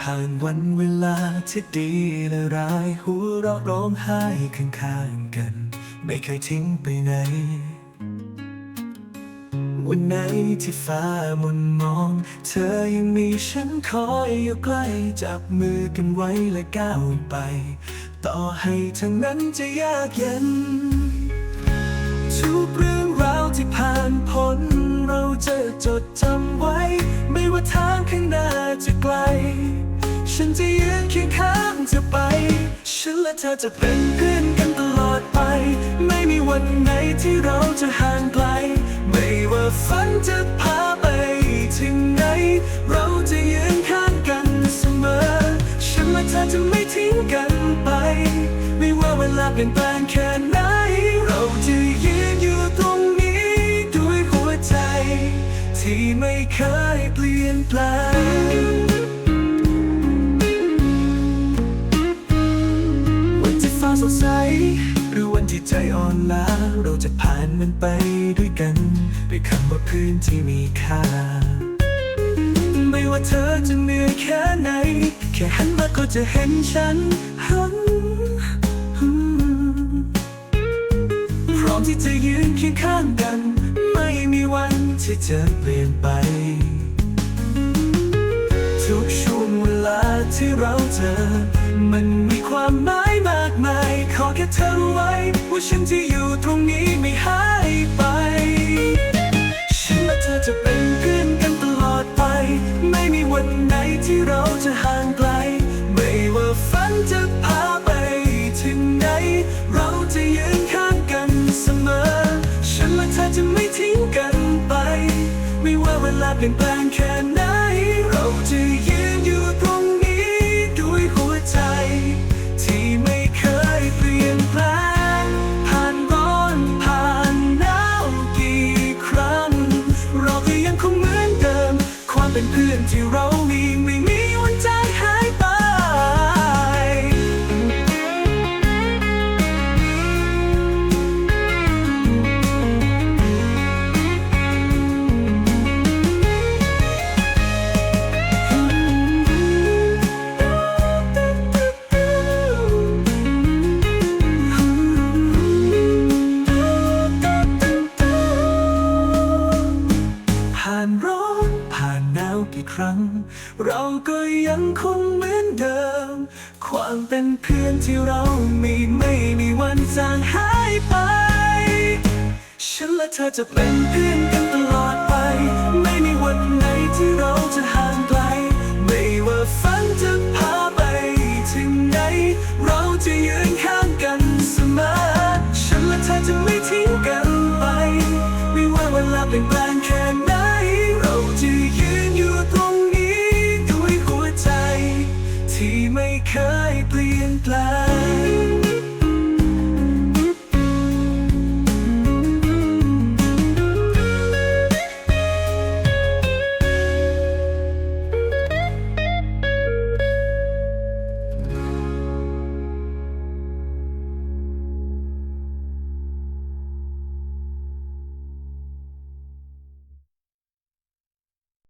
ผ่านวันเวลาที่ดีและร้าย หัวเราะร้องไห้ข้างๆกัน ไม่เคยทิ้งไปไหน วันไหนที่ฟ้ามุนมอง เธอยังมีฉันคอยอยู่ใกล้จับมือกันไว้และก้าวไป ต่อให้ทั้งนั้นจะยากเย็น ไกล ฉันจะยืนเคียงข้างเธอไป ฉันและเธอจะเป็นเพื่อนกันตลอดไป ไม่มีวันไหนที่เราจะห่างไกล ไม่ว่าฝันจะพาไปถึงไหน เราจะยืนข้างกันเสมอ ฉันและเธอจะไม่ทิ้งกันไป ไม่ว่าเวลาเปลี่ยนแปลงแค่ไหน เราจะยืนอยู่ตรงนี้ด้วยหัวใจ ที่ไม่เคยเปลี่ยนแปลง เราจะผ่านมันไปด้วยกัน ด้วยคำว่าเพื่อนที่มีค่า ไม่ว่าเธอจะเหนื่อยแค่ไหน แค่หันมาก็จะเห็นฉันหันพร้อมที่จะยืนเคียงข้างกัน ไม่มีวันที่จะเปลี่ยนไปทุกช่ เธอไว้ ว่าฉันที่อยู่ตรงนี้ไม่หายไป ฉันและเธอจะเป็นเพื่อนกันตลอดไป ไม่มีวันไหนที่เราจะห่างไกล ไม่ว่าฝันจะพาไปถึงไหน เราจะยืนข้างกันเสมอ ฉันและเธอจะไม่ทิ้งกันไป ไม่ว่าเวลาเปลี่ยนแปลงแค่ไหน ที่เรา เราก็ยังคงเหมือนเดิม ความเป็นเพื่อนที่เรามีไม่มีวันจางหายไป ฉันและเธอจะเป็นเพื่อนกันตลอดไป ไม่มีวัน